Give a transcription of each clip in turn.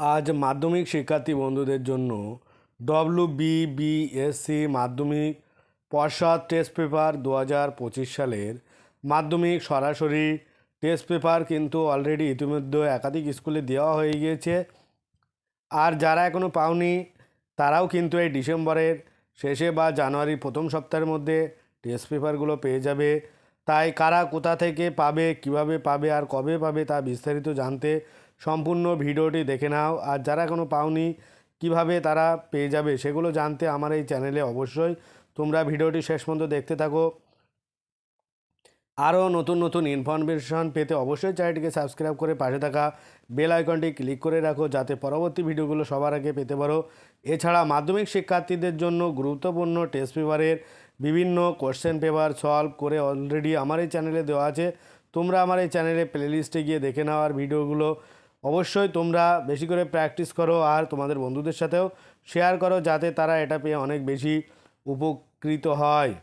আজ মাধ্যমিক শিক্ষার্থী বন্ধুদের জন্য ডব্লিউ বিবিএসসি মাধ্যমিক পর্ষদ টেস্ট পেপার দু হাজার পঁচিশ সালের মাধ্যমিক সরাসরি টেস্ট পেপার কিন্তু অলরেডি ইতিমধ্যে একাধিক স্কুলে দেওয়া হয়ে গিয়েছে। আর যারা এখনও পাওনি, তারাও কিন্তু এই ডিসেম্বরের শেষে বা জানুয়ারির প্রথম সপ্তাহের মধ্যে টেস্ট পেপারগুলো পেয়ে যাবে। তাই কারা কোথা থেকে পাবে, কীভাবে পাবে, আর কবে পাবে তা বিস্তারিত জানতে সম্পূর্ণ ভিডিওটি দেখে নাও। আর যারা এখনও পাওনি, কীভাবে তারা পেয়ে যাবে সেগুলো জানতে আমার এই চ্যানেলে অবশ্যই তোমরা ভিডিওটি শেষ পর্যন্ত দেখতে থাকো। আরও নতুন নতুন ইনফরমেশন পেতে অবশ্যই চ্যানেলটিকে সাবস্ক্রাইব করে পাশে থাকা বেল আইকনটি ক্লিক করে রাখো যাতে পরবর্তী ভিডিওগুলো সবার আগে পেতে পারো। এছাড়া মাধ্যমিক শিক্ষার্থীদের জন্য গুরুত্বপূর্ণ টেস্ট পেপারের বিভিন্ন কোশ্চেন পেপার সলভ করে অলরেডি আমার এই চ্যানেলে দেওয়া আছে। তোমরা আমার এই চ্যানেলে প্লেলিস্টে গিয়ে দেখে নেওয়ার ভিডিওগুলো। অবশ্যই তোমরা বেশি করে প্র্যাকটিস করো আর তোমাদের বন্ধুদের সাথেও শেয়ার করো যাতে তারা এটা পেয়ে অনেক বেশি উপকৃত হয়।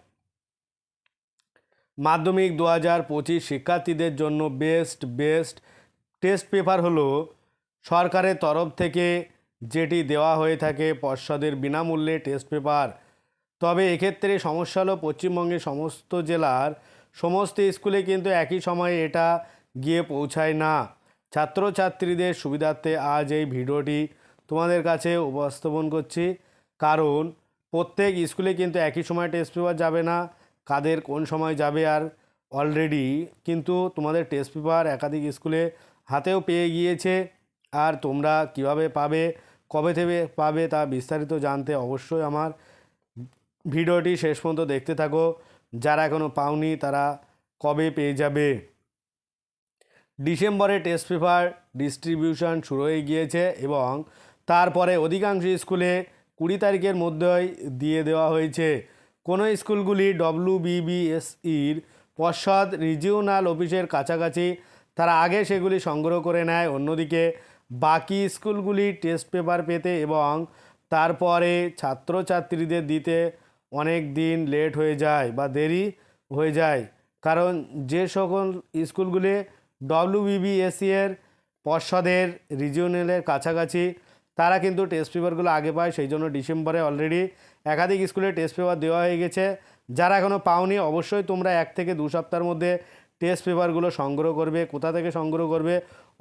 মাধ্যমিক দু হাজার পঁচিশ শিক্ষার্থীদের জন্য বেস্ট বেস্ট টেস্ট পেপার হলো সরকারের তরফ থেকে যেটি দেওয়া হয়ে থাকে পর্ষদের বিনামূল্যে টেস্ট পেপার তবে এক্ষেত্রে সমস্যা হলো পশ্চিমবঙ্গের সমস্ত জেলার সমস্ত স্কুলে কিন্তু একই সময়ে এটা গিয়ে পৌঁছায় না। ছাত্রছাত্রীদের সুবিধার্থে আজ এই ভিডিওটি তোমাদের কাছে উপস্থাপন করছি। কারণ প্রত্যেক স্কুলে কিন্তু একই সময় টেস্ট পেপার যাবে না, কাদের কোন সময় যাবে আর অলরেডি কিন্তু তোমাদের টেস্ট পেপার একাধিক স্কুলে হাতেও পেয়ে গিয়েছে। আর তোমরা কীভাবে পাবে, কবে থেকে পাবে তা বিস্তারিত জানতে অবশ্যই আমার ভিডিওটি শেষ পর্যন্ত দেখতে থাকো। যারা এখনও পাওনি তারা কবে পেয়ে যাবে? ডিসেম্বরে টেস্ট পেপার ডিস্ট্রিবিউশন শুরু হয়ে গিয়েছে এবং তারপরে অধিকাংশ স্কুলে কুড়ি তারিখের মধ্যেই দিয়ে দেওয়া হয়েছে। কোনো স্কুলগুলি ডব্লিউ বিবিএসইর পর্ষদ রিজিওনাল অফিসের কাছাকাছি, তারা আগে সেগুলি সংগ্রহ করে নেয়। অন্যদিকে বাকি স্কুলগুলি টেস্ট পেপার পেতে এবং তারপরে ছাত্রছাত্রীদের দিতে অনেক দিন লেট হয়ে যায় বা দেরি হয়ে যায়। কারণ যে সকল স্কুলগুলি ডব্লিউ বিবিএসসি এর পর্ষদের রিজিওনালের কাছাকাছি। তারা কিন্তু টেস্ট পেপারগুলো আগে পায়, সেই জন্য ডিসেম্বরে অলরেডি একাধিক স্কুলে টেস্ট পেপার দেওয়া হয়ে গেছে। যারা এখনও পাওনি, অবশ্যই তোমরা এক থেকে দু সপ্তাহের মধ্যে টেস্ট পেপারগুলো সংগ্রহ করবে, কোথা থেকে সংগ্রহ করবে,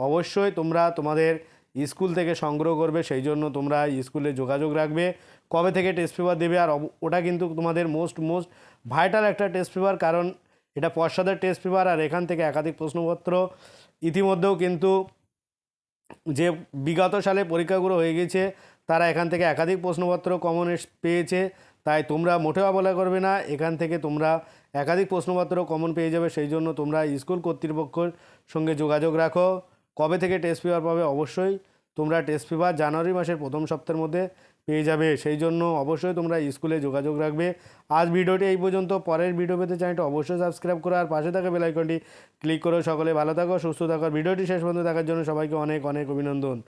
অবশ্যই তোমরা তোমাদের স্কুল থেকে সংগ্রহ করবে, সেই জন্য তোমরা স্কুলে যোগাযোগ রাখবে। কবে থেকে টেস্ট পেপার দেবে, আর ওটা কিন্তু তোমাদের মোস্ট মোস্ট ভাইটাল একটা টেস্ট পেপার কারণ এটা পশ্চাদের টেস্ট পেপার আর এখান থেকে একাধিক প্রশ্নপত্র। ইতিমধ্যেও কিন্তু যে বিগত সালে পরীক্ষাগুলো হয়ে গেছে, তারা এখান থেকে একাধিক প্রশ্নপত্র কমন পেয়েছে। তাই তোমরা মোটেও অবহেলা করবে না, এখান থেকে তোমরা একাধিক প্রশ্নপত্র কমন পেয়ে যাবে। সেই জন্য তোমরা স্কুল কর্তৃপক্ষের সঙ্গে যোগাযোগ রাখো। কবে থেকে টেস্ট পেপার পাবে? অবশ্যই তোমরা টেস্ট পেপার জানুয়ারি মাসের প্রথম সপ্তাহের মধ্যে পেয়ে যাবে। সেই জন্য অবশ্যই তোমরা স্কুলে যোগাযোগ রাখবে। আজ ভিডিওটি এই পর্যন্ত। পরের ভিডিও পেতে চ্যানেলটি অবশ্যই সাবস্ক্রাইব করো আর পাশে থাকা বেলাইকনটি ক্লিক করো। সকলে ভালো থাকো, সুস্থ থাকো। ভিডিওটি শেষ পর্যন্ত দেখার জন্য সবাইকে অনেক অনেক অভিনন্দন।